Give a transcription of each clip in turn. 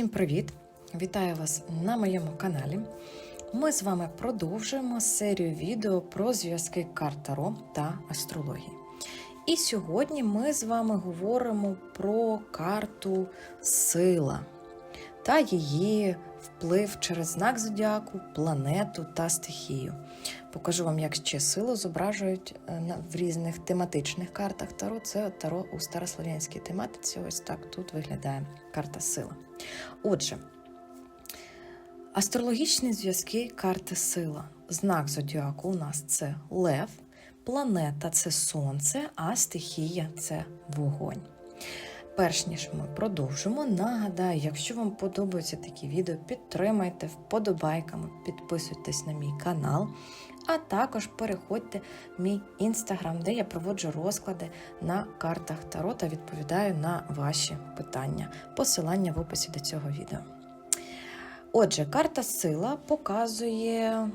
Всім привіт! Вітаю вас на моєму каналі. Ми з вами продовжуємо серію відео про зв'язки карт Таро та астрології. І сьогодні ми з вами говоримо про карту Сила та її вплив через знак зодіаку, планету та стихію. Покажу вам, як ще силу зображують е, в різних тематичних картах Таро. Це Таро у старослов'янській тематиці. Ось так тут виглядає карта сила. Отже, астрологічні зв'язки карти сила. Знак зодіаку у нас це Лев, планета це Сонце, а стихія це вогонь. Перш ніж ми продовжимо, нагадаю, якщо вам подобаються такі відео, підтримайте вподобайками, підписуйтесь на мій канал, а також переходьте в мій інстаграм, де я проводжу розклади на картах Таро та відповідаю на ваші питання. Посилання в описі до цього відео. Отже, карта сила показує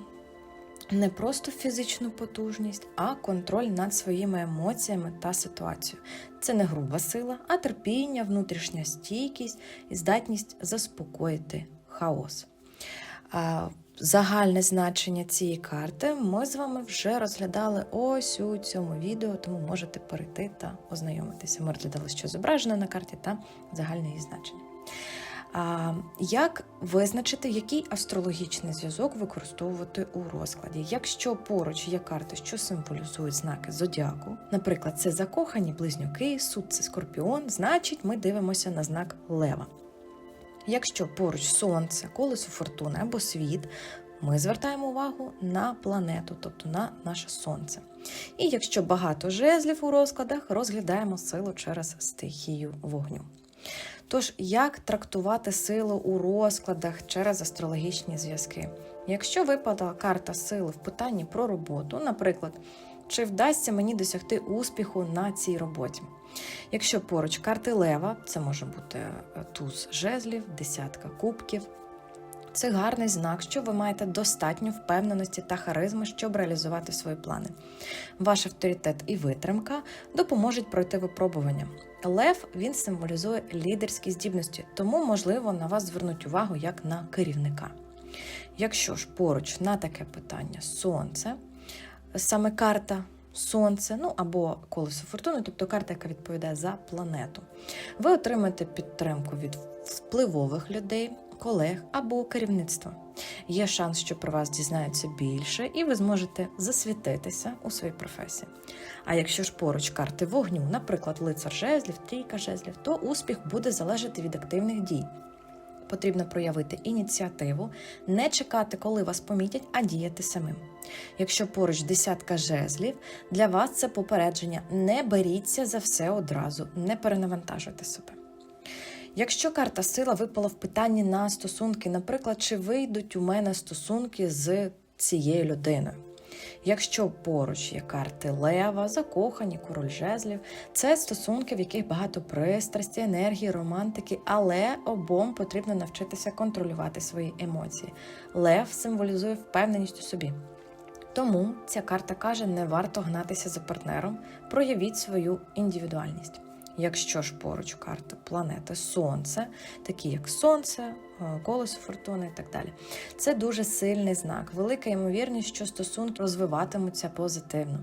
не просто фізичну потужність, а контроль над своїми емоціями та ситуацією. Це не груба сила, а терпіння, внутрішня стійкість і здатність заспокоїти хаос. Загальне значення цієї карти ми з вами вже розглядали ось у цьому відео, тому можете перейти та ознайомитися. Ми розглядали, що зображено на карті, та загальне її значення. Як визначити, який астрологічний зв'язок використовувати у розкладі? Якщо поруч є карти, що символізують знаки зодіаку, наприклад, це закохані близнюки, суд це скорпіон, значить ми дивимося на знак лева. Якщо поруч сонце, колесо фортуни або світ, ми звертаємо увагу на планету, тобто на наше сонце. І якщо багато жезлів у розкладах, розглядаємо силу через стихію вогню. Тож, як трактувати силу у розкладах через астрологічні зв'язки? Якщо випала карта сили в питанні про роботу, наприклад, чи вдасться мені досягти успіху на цій роботі? Якщо поруч карти лева, це може бути е, туз жезлів, десятка кубків. Це гарний знак, що ви маєте достатньо впевненості та харизми, щоб реалізувати свої плани. Ваш авторитет і витримка допоможуть пройти випробування. Лев він символізує лідерські здібності, тому можливо на вас звернуть увагу як на керівника. Якщо ж поруч на таке питання сонце, саме карта сонце, ну або колесо фортуни, тобто карта, яка відповідає за планету, ви отримаєте підтримку від впливових людей, колег або керівництва. Є шанс, що про вас дізнаються більше, і ви зможете засвітитися у своїй професії. А якщо ж поруч карти вогню, наприклад, лицар жезлів, трійка жезлів, то успіх буде залежати від активних дій. Потрібно проявити ініціативу, не чекати, коли вас помітять, а діяти самим. Якщо поруч десятка жезлів, для вас це попередження: не беріться за все одразу, не перенавантажуйте себе. Якщо карта сила випала в питанні на стосунки, наприклад, чи вийдуть у мене стосунки з цією людиною. Якщо поруч є карти лева, закохані, король жезлів, це стосунки, в яких багато пристрасті, енергії, романтики, але обом потрібно навчитися контролювати свої емоції. Лев символізує впевненість у собі. Тому ця карта каже, не варто гнатися за партнером, проявіть свою індивідуальність. Якщо ж поруч карта планети Сонце, такі як Сонце, е, колесо фортуни і так далі. Це дуже сильний знак, велика ймовірність, що стосунки розвиватимуться позитивно.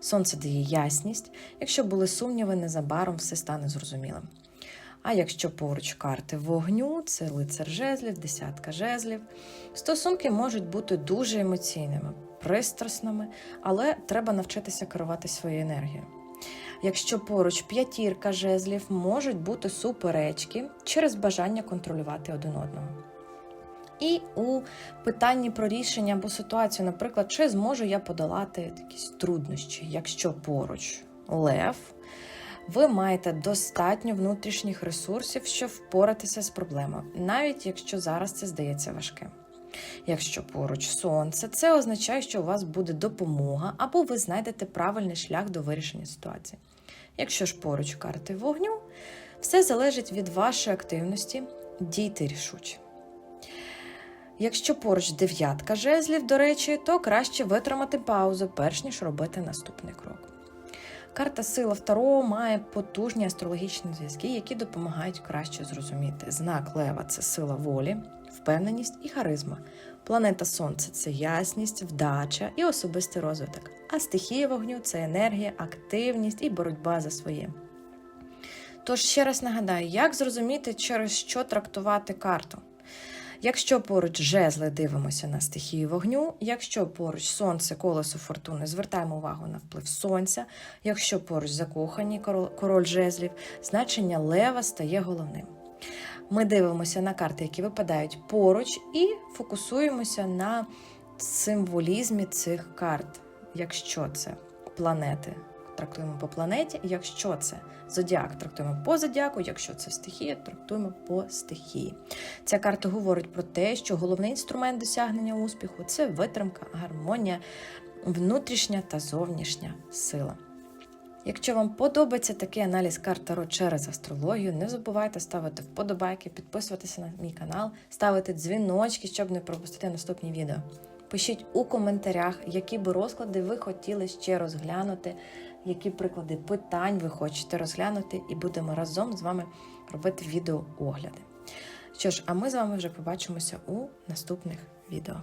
Сонце дає ясність. Якщо були сумніви, незабаром все стане зрозумілим. А якщо поруч карти вогню, це лицар жезлів, десятка жезлів. Стосунки можуть бути дуже емоційними, пристрасними, але треба навчитися керувати своєю енергією. Якщо поруч п'ятірка жезлів, можуть бути суперечки через бажання контролювати один одного. І у питанні про рішення або ситуацію, наприклад, чи зможу я подолати якісь труднощі, якщо поруч лев, ви маєте достатньо внутрішніх ресурсів, щоб впоратися з проблемою, навіть якщо зараз це здається важким. Якщо поруч сонце, це означає, що у вас буде допомога або ви знайдете правильний шлях до вирішення ситуації. Якщо ж поруч карти вогню, все залежить від вашої активності, дійте рішуче. Якщо поруч дев'ятка жезлів, до речі, то краще витримати паузу, перш ніж робити наступний крок. Карта сила Второго має потужні астрологічні зв'язки, які допомагають краще зрозуміти. Знак Лева це сила волі, впевненість і харизма. Планета Сонце це ясність, вдача і особистий розвиток. А стихія вогню це енергія, активність і боротьба за своє. Тож ще раз нагадаю, як зрозуміти, через що трактувати карту. Якщо поруч жезли дивимося на стихію вогню, якщо поруч сонце, колесо фортуни, звертаємо увагу на вплив сонця, якщо поруч закохані король, жезлів, значення лева стає головним. Ми дивимося на карти, які випадають поруч, і фокусуємося на символізмі цих карт. Якщо це планети, трактуємо по планеті, якщо це зодіак, трактуємо по зодіаку, якщо це стихія, трактуємо по стихії. Ця карта говорить про те, що головний інструмент досягнення успіху це витримка, гармонія, внутрішня та зовнішня сила. Якщо вам подобається такий аналіз карт Таро через астрологію, не забувайте ставити вподобайки, підписуватися на мій канал, ставити дзвіночки, щоб не пропустити наступні відео. Пишіть у коментарях, які би розклади ви хотіли ще розглянути, які приклади питань ви хочете розглянути, і будемо разом з вами робити відеоогляди. Що ж, а ми з вами вже побачимося у наступних відео.